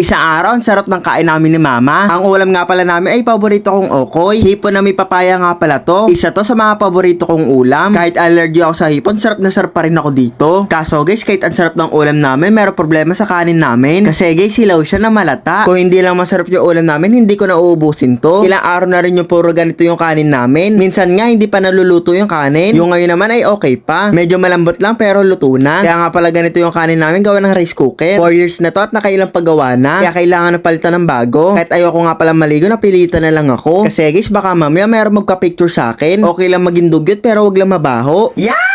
Isang araw, ang sarap ng kain namin ni Mama. Ang ulam nga pala namin ay paborito kong okoy. Hipon na may papaya nga pala to. Isa to sa mga paborito kong ulam. Kahit allergy ako sa hipon, sarap na sarap pa rin ako dito. Kaso guys, kahit ang sarap ng ulam namin, meron problema sa kanin namin. Kasi guys, silaw siya na malata. Kung hindi lang masarap yung ulam namin, hindi ko na uubusin to. Ilang araw na rin yung puro ganito yung kanin namin. Minsan nga, hindi pa naluluto yung kanin. Yung ngayon naman ay okay pa. Medyo malambot lang pero luto na. Kaya nga pala ganito yung kanin namin gawa ng rice cooker. 4 years na to at nakailang paggawa na. Kaya kailangan na palitan ng bago. Kahit ayoko nga pala maligo, napilitan na lang ako. Kasi guys, baka mamaya mayroong magka-picture sa akin. Okay lang maging dugyot pero wag lang mabaho. Yeah!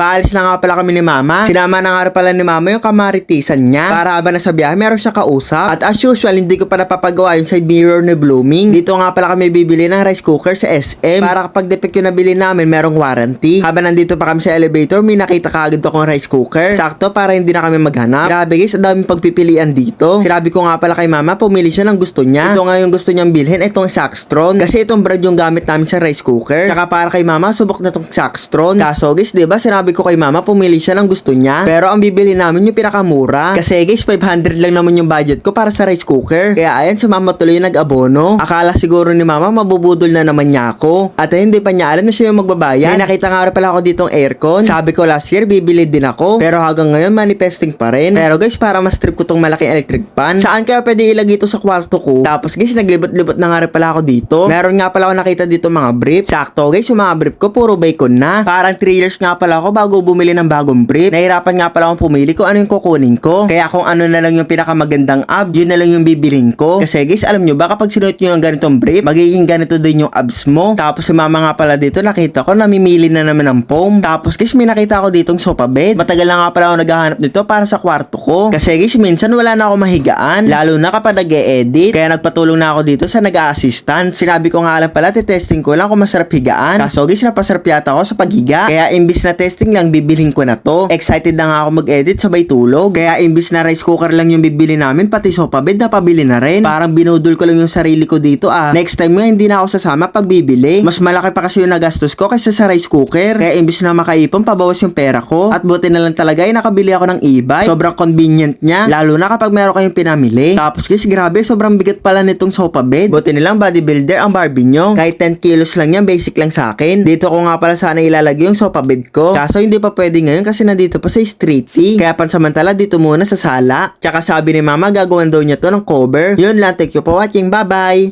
Paalis na nga pala kami ni Mama. Sinama na nga pala ni Mama yung kamaritisan niya. Para habang nasa biyahe, meron siya kausap. At as usual, hindi ko pa napapagawa yung side mirror ni Blooming. Dito nga pala kami bibili ng rice cooker sa SM. Para kapag defect yung nabili namin, merong warranty. Habang nandito pa kami sa elevator, may nakita kaagad akong rice cooker. Sakto para hindi na kami maghanap. Grabe guys, ang daming pagpipilian dito. Sinabi ko nga pala kay Mama, pumili siya ng gusto niya. Ito nga yung gusto niyang bilhin, itong Saxtron. Kasi itong brand yung gamit namin sa rice cooker. Tsaka para kay Mama, subok na itong Saxtron. Kaso guys, di ba sinabi ko kay Mama, pumili siya ng gusto niya. Pero ang bibili namin yung pinakamura. Kasi guys, 500 lang naman yung budget ko para sa rice cooker. Kaya ayan, si Mama tuloy nag-abono. Akala siguro ni Mama, mabubudol na naman niya ako. At hindi pa niya alam na siya yung magbabayad. May nakita nga pala ako ditong aircon. Sabi ko last year, bibili din ako. Pero hanggang ngayon, manifesting pa rin. Pero guys, para mas trip ko tong malaking electric pan. Saan kaya pwede ilagay ito sa kwarto ko? Tapos guys, naglibot-libot na nga rin pala ako dito. Meron nga pala ako nakita dito mga brief. Sakto guys, yung mga brief ko, puro bacon na. Parang 3 years nga pala ako bago bumili ng bagong brief. Nahirapan nga pala akong pumili kung ano yung kukunin ko. Kaya kung ano na lang yung pinakamagandang abs, yun na lang yung bibiling ko. Kasi guys, alam nyo ba kapag sinuot nyo yung ganitong brief, magiging ganito din yung abs mo. Tapos si mama nga pala dito, nakita ko, namimili na naman ng foam. Tapos guys, may nakita ako ditong sofa bed. Matagal na nga pala ako naghahanap nito para sa kwarto ko. Kasi guys, minsan wala na ako mahigaan. Lalo na kapag nag edit Kaya nagpatulong na ako dito sa nag-assistant. Sinabi ko nga lang pala, testing ko lang kung masarap higaan. Kaso guys, napasarap yata ako sa paghiga. Kaya imbis na testing lang, bibilhin ko na to. Excited na nga ako mag-edit sabay tulog. Kaya imbis na rice cooker lang yung bibili namin, pati sofa bed na pabili na rin. Parang binudol ko lang yung sarili ko dito ah. Next time nga, hindi na ako sasama pag bibili. Mas malaki pa kasi yung nagastos ko kaysa sa rice cooker. Kaya imbis na makaipon, pabawas yung pera ko. At buti na lang talaga ay nakabili ako ng e-bike. Sobrang convenient niya. Lalo na kapag meron kayong pinamili. Tapos guys, grabe, sobrang bigat pala nitong sofa bed. Buti nilang bodybuilder ang Barbie nyo. Kahit 10 kilos lang yan, basic lang sa akin. Dito ko nga pala sana ilalagay yung sofa bed ko. Kaso hindi pa pwede ngayon kasi nandito pa sa street tea. Kaya pansamantala dito muna sa sala. Tsaka sabi ni mama gagawin daw niya to ng cover. Yun lang, thank you for watching. Bye bye!